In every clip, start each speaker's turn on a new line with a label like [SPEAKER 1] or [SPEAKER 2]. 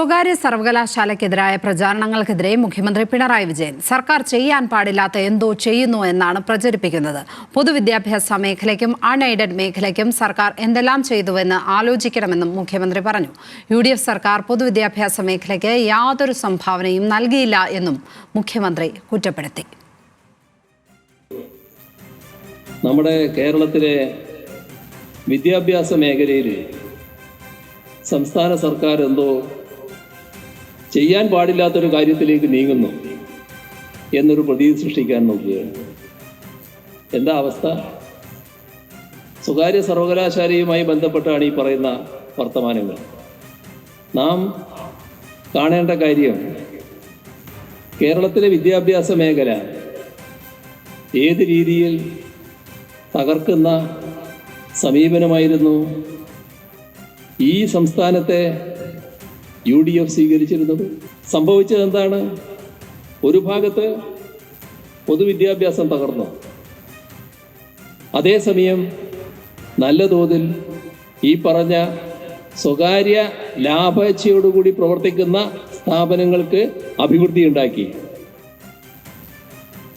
[SPEAKER 1] സ്വകാര്യ സർവകലാശാലയ്ക്കെതിരായ പ്രചാരണങ്ങൾക്കെതിരെ മുഖ്യമന്ത്രി പിണറായി വിജയൻ സർക്കാർ ചെയ്യാൻ പാടില്ലാത്ത എന്തോ ചെയ്യുന്നു എന്നാണ് പ്രചരിപ്പിക്കുന്നത്. പൊതുവിദ്യാഭ്യാസ മേഖലയ്ക്കും അൺഎയ്ഡഡ് മേഖലയ്ക്കും സർക്കാർ എന്തെല്ലാം ചെയ്തുവെന്ന് ആലോചിക്കണമെന്നും മുഖ്യമന്ത്രി പറഞ്ഞു. യു ഡി എഫ് സർക്കാർ പൊതുവിദ്യാഭ്യാസ മേഖലയ്ക്ക് യാതൊരു സംഭാവനയും നൽകിയില്ല എന്നും മുഖ്യമന്ത്രി കുറ്റപ്പെടുത്തി.
[SPEAKER 2] നമ്മുടെ കേരളത്തിലെ വിദ്യാഭ്യാസ മേഖലയിൽ സംസ്ഥാന സർക്കാർ എന്തോ ചെയ്യാൻ പാടില്ലാത്തൊരു കാര്യത്തിലേക്ക് നീങ്ങുന്നു എന്നൊരു പ്രതീതി സൃഷ്ടിക്കാൻ നോക്കുകയാണ്. എന്താ അവസ്ഥ? സ്വകാര്യ സർവകലാശാലയുമായി ബന്ധപ്പെട്ടാണ് ഈ പറയുന്ന വർത്തമാനങ്ങൾ. നാം കാണേണ്ട കാര്യം കേരളത്തിലെ വിദ്യാഭ്യാസ മേഖല ഏത് രീതിയിൽ തകർക്കുന്ന സമീപനമായിരുന്നു? ഈ സംസ്ഥാനത്തെ യു ഡി എഫ് സ്വീകരിച്ചിരുന്നത്. സംഭവിച്ചത് എന്താണ് ഒരു ഭാഗത്ത് പൊതുവിദ്യാഭ്യാസം തകർന്നു. അതേസമയം നല്ല തോതിൽ ഈ പറഞ്ഞ സ്വകാര്യ ലാഭേച്ഛയോടുകൂടി പ്രവർത്തിക്കുന്ന സ്ഥാപനങ്ങൾക്ക് അഭിവൃദ്ധി ഉണ്ടാക്കി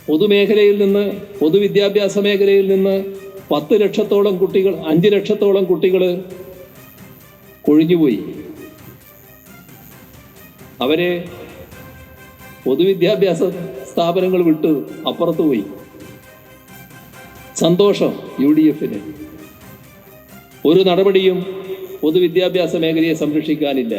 [SPEAKER 2] പൊതുമേഖലയിൽ നിന്ന് പൊതുവിദ്യാഭ്യാസ മേഖലയിൽ നിന്ന് പത്ത് ലക്ഷത്തോളം കുട്ടികൾ അഞ്ച് ലക്ഷത്തോളം കുട്ടികൾ കൊഴിഞ്ഞുപോയി. അവരെ പൊതുവിദ്യാഭ്യാസ സ്ഥാപനങ്ങൾ വിട്ട് അപ്പുറത്ത് പോയി. സന്തോഷം യു ഡി എഫിന് ഒരു നടപടിയും പൊതുവിദ്യാഭ്യാസ മേഖലയെ സംരക്ഷിക്കാനില്ല.